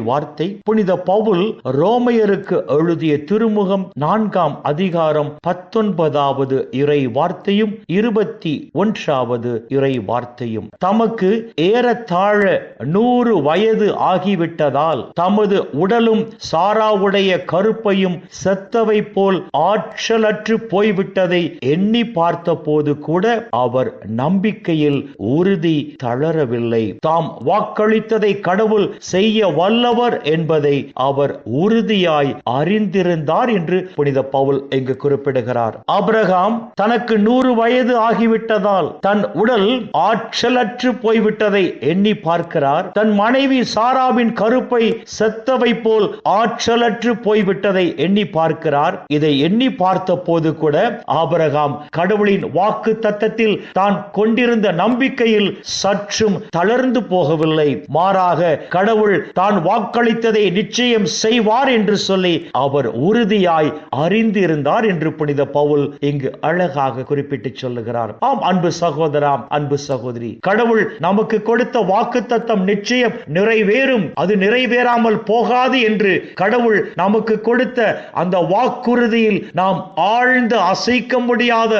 வார்த்தை புனித பவுல் ரோமையருக்கு எழுதிய திருமுகம் நான்காம் அதிகாரம் பத்தொன்பதாவது இறை வார்த்தையும் இருபத்தி ஒன்றாவது இறை வார்த்தையும். தமக்கு ஏறத்தாழ நூறு வயது ஆகிவிட்டதால் தமது உடலும் சாராவுடைய கருப்பையும் செத்தவை போல் ஆற்றலற்று போய்விட்டதை எண்ணி பார்த்தபோது கூட அவர் நம்பிக்கையில் உறுதி தளரவில்லை. தாம் வாக்களித்ததை கடவுள் செய்ய வல்ல வல்லவர் என்பதை அவர் உறுதியாய் அறிந்திருந்தார் என்று புனித பவுல் இங்கு குறிப்பிடுகிறார். அப்ரஹாம் தனக்கு நூறு வயது ஆகிவிட்டதால் தன் உடல் ஆற்றலற்று போய்விட்டதை எண்ணி பார்க்கிறார். தன் மனைவி சாராவின் கருப்பை செத்தவை போல் ஆற்றலற்று போய்விட்டதை எண்ணி பார்க்கிறார். இதை எண்ணி பார்த்த போது கூட ஆபரகாம் கடவுளின் வாக்கு தத்தத்தில் தான் கொண்டிருந்த நம்பிக்கையில் சற்றும் தளர்ந்து போகவில்லை. மாறாக கடவுள் தான் வாக்களித்ததை நிச்சயம் செய்வார் என்று சொல்லி அவர் உறுதியாய் அறிந்திருந்தார் என்று புனித பவுல் இங்கு அழகாக குறிப்பிட்டு சொல்லுகிறார். ஆம் அன்பு சகோதராம் அன்பு சகோதரி கடவுள் நமக்கு கொடுத்த வாக்கு தத்தம் நிச்சயம் நிறைவேறும். அது நிறைவேறாமல் போகாது என்று கடவுள் நமக்கு கொடுத்த அந்த வாக்குறுதியில் நாம் ஆழ்ந்த அசைக்க முடியாத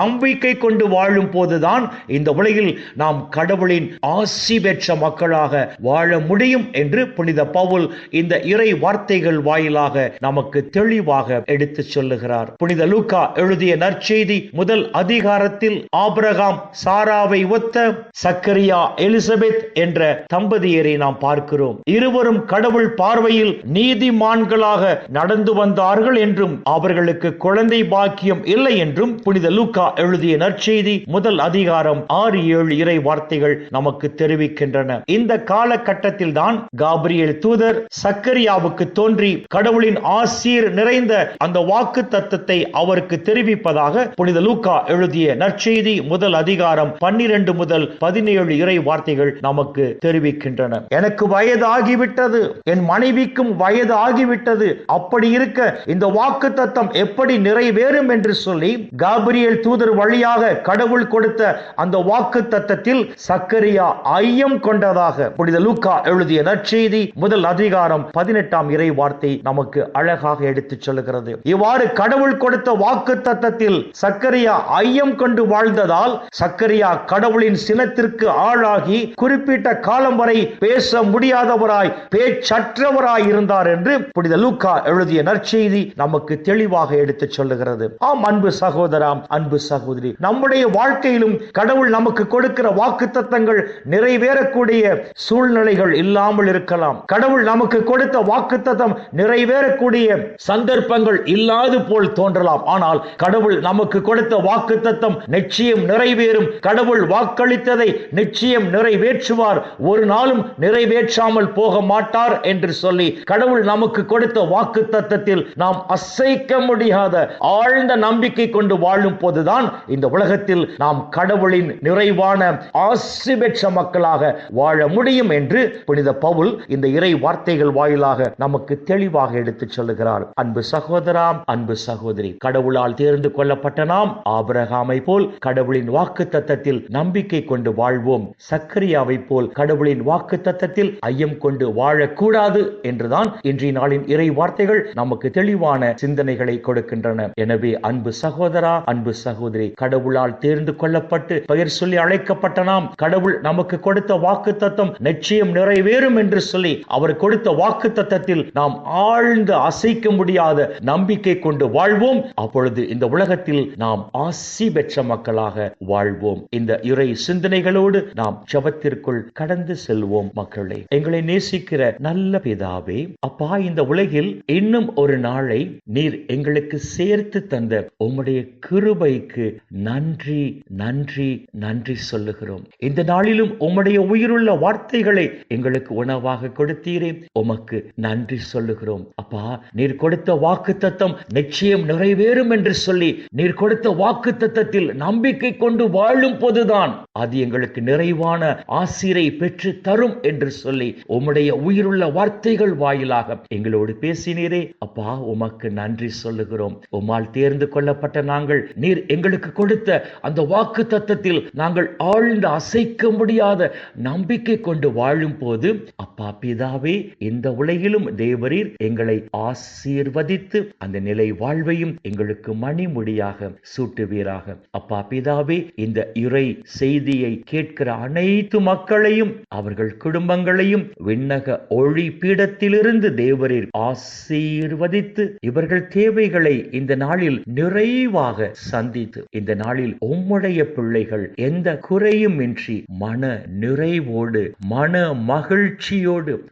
நம்பிக்கை கொண்டு வாழும் போதுதான் இந்த உலகில் நாம் கடவுளின் ஆசி பெற்ற மக்களாக வாழ முடியும் என்று புனித பவுல் இந்த இறை வார்த்தைகள் வாயிலாக நமக்கு தெளிவாக எடுத்து சொல்லுகிறார். புனித லூக்கா எழுதிய நற்செய்தி முதல் அதிகாரத்தில் ஆபிரகாம் சாராவை ஒத்த சக்கரியா எலிசபெத் என்ற தம்பதியரை நாம் பார்க்கிறோம். இருவரும் கடவுள் பார்வையில் நீதிமான்களாக நடந்து வந்தார்கள் என்றும் அவர்களுக்கு குழந்தை பாக்கியம் இல்லை என்றும் புனித லூக்கா எழுதிய நற்செய்தி முதல் அதிகாரம் ஆறு ஏழு இறை வார்த்தைகள் நமக்கு தெரிவிக்கின்றன. இந்த காலகட்டத்தில் தான் காபிரியல் தூதர் சக்கரியாவுக்கு தோன்றி கடவுளின் ஆசீர் நிறைந்த அந்த வாக்கு தத்தத்தை அவருக்கு தெரிவிப்பதாக புனித லூக்கா எழுதிய நற்செய்தி முதல் அதிகாரம் பன்னிரண்டு முதல் பதினேழு இறை வார்த்தைகள் நமக்கு தெரிவிக்கின்றன. எனக்கு வயது ஆகிவிட்டது என் மனைவிக்கும் வயது ஆகிவிட்டது அப்படி இருக்க இந்த வாக்கு தத்தம் எப்படி நிறைவேறும்? என்று சொல்லி காபிரியல் தூதர் வழியாக கடவுள் கொடுத்த அந்த வாக்கு தத்தத்தில் சக்கரியா ஐயம் கொண்டதாக புனித லூக்கா எழுதிய நற்செய்தி முதல் அதிகாரம் பதினெட்டாம் இறை வார்த்தை நமக்கு அழகாக எடுத்துச் சொல்லுகிறது. இவ்வாறு கடவுள் கொடுத்த வாக்கு தத்தத்தில் சக்கரியா ஐயம் கொண்டு வாழ்ந்ததால் சக்கரியா கடவுளின் சினத்திற்கு ஆளாகி குறிப்பிட்ட காலம் வரை பேச முடியாதவராய் பேச்சற்றவராய் இருந்தார் என்று புனித லூக்கா எழுதிய நற்செய்தி நமக்கு தெளிவாக எடுத்துச் சொல்லுகிறது. ஆம் அன்பு சகோதராம் அன்பு சகோதரி நம்முடைய வாழ்க்கையிலும் கடவுள் நமக்கு கொடுக்கிற வாக்கு தத்தங்கள் நிறைவேறக்கூடிய சூழ்நிலைகள் இல்லாமல் இருக்கலாம். கடவுள் நமக்கு கொடுத்த வாக்குத்தத்தம் நிறைவேறக்கூடிய சந்தர்ப்பங்கள் இல்லாது போல் தோன்றலாம். ஆனால் கடவுள் நமக்கு கொடுத்த வாக்குத்தத்தம் நிச்சயம் நிறைவேறும். கடவுள் வாக்களித்ததை நிச்சயம் நிறைவேற்றுவார். ஒரு நாளும் நிறைவேற்றாமல் போக மாட்டார் என்று சொல்லி கடவுள் நமக்கு கொடுத்த வாக்கு தத்தத்தில் நாம் அசைக்க முடியாத ஆழ்ந்த நம்பிக்கை கொண்டு வாழும் போதுதான் இந்த உலகத்தில் நாம் கடவுளின் நிறைவான ஆசி பெற்ற மக்களாக வாழ முடியும் என்று புனித பவுல் இந்த இறை வார்த்தைகள் வாயிலாக நமக்கு தெளிவாக எடுத்துச் சொல்லுகிறார். அன்பு சகோதராம் அன்பு சகோதரி கடவுளால் தேர்ந்து கொள்ளப்பட்ட நாம் ஆபரகாமை போல் கடவுளின் வாக்கு தத்தத்தில் நம்பிக்கை கொண்டு வாழ்வோம். சக்கரியாவை போல் கடவுளின் வாக்கு தத்தத்தில் ஐயம் கொண்டு வாழக்கூடாது என்றுதான் இன்றைய நாளின் இறை வார்த்தைகள் நமக்கு தெளிவான சிந்தனைகளை கொடுக்கின்றன. எனவே அன்பு சகோதரா அன்பு சகோதரி கடவுளால் தேர்ந்து கொள்ளப்பட்டு பெயர் சொல்லி அழைக்கப்பட்ட நாம் கடவுள் நமக்கு கொடுத்த வாக்கு தத்தம் நிச்சயம் நிறைவேறும் என்று சொல்லி அவர் கொடுத்த வாக்கு தத்தத்தில் நாம் ஆழ்ந்து அசைக்க முடியாத நம்பிக்கை கொண்டு வாழ்வோம். அப்பொழுது இந்த உலகத்தில் நாம் ஆசி பெற்ற மக்களாக வாழ்வோம். இந்த இறை சிந்தனைகளோடு நாம் ஜபத்திற்குள் கடந்து செல்வோம் மக்களே. எங்களை நேசிக்கிற நல்ல பிதாவே அப்பா இந்த உலகில் இன்னும் ஒரு நாளை நீர் எங்களுக்கு சேர்த்து தந்த உம்முடைய கிருபைக்கு நன்றி நன்றி நன்றி சொல்லுகிறோம். இந்த நாளிலும் உம்முடைய உயிருள்ள வார்த்தைகளை எங்களுக்கு உணவாக கொடுத்து கொடுத்தீரே உமக்கு நன்றி சொல்லுகிறோம். அப்பா நீர் கொடுத்த வாக்கு தத்தம் நிச்சயம் நிறைவேறும் என்று சொல்லி நீர் கொடுத்த வாக்கு தத்தத்தில் நம்பிக்கை கொண்டு வாழும் போதுதான். அது எங்களுக்கு நிறைவான ஆசிரை பெற்று தரும் என்று சொல்லி உம்முடைய உயிருள்ள வார்த்தைகள் வாயிலாக எங்களோடு பேசினீரே. அப்பா உமக்கு நன்றி சொல்லுகிறோம். உம்மால் தேர்ந்து கொள்ளப்பட்ட நாங்கள் நீர் எங்களுக்கு கொடுத்த அந்த வாக்கு தத்தத்தில் நாங்கள் ஆழ்ந்து அசைக்க முடியாத நம்பிக்கை கொண்டு வாழும் போது அப்பா பிதா பிதாவே இந்த உலகிலும் தேவரீர் எங்களை ஆசீர்வதித்து அந்த நிலை வாழ்வையும் எங்களுக்கு மணிமுடியாக சூட்டுவீராக. அப்பா பிதாவே இந்த இறை செய்தியை கேட்கிற அனைத்து மக்களையும் அவர்கள் குடும்பங்களையும் விண்ணக ஒளி பீடத்திலிருந்து தேவரீர் ஆசீர்வதித்து இவர்கள் தேவைகளை இந்த நாளில் நிறைவாக சந்தித்து இந்த நாளில் உம்முடைய பிள்ளைகள் எந்த குறையும் இன்றி மன நிறைவோடு மன மகிழ்ச்சியோடு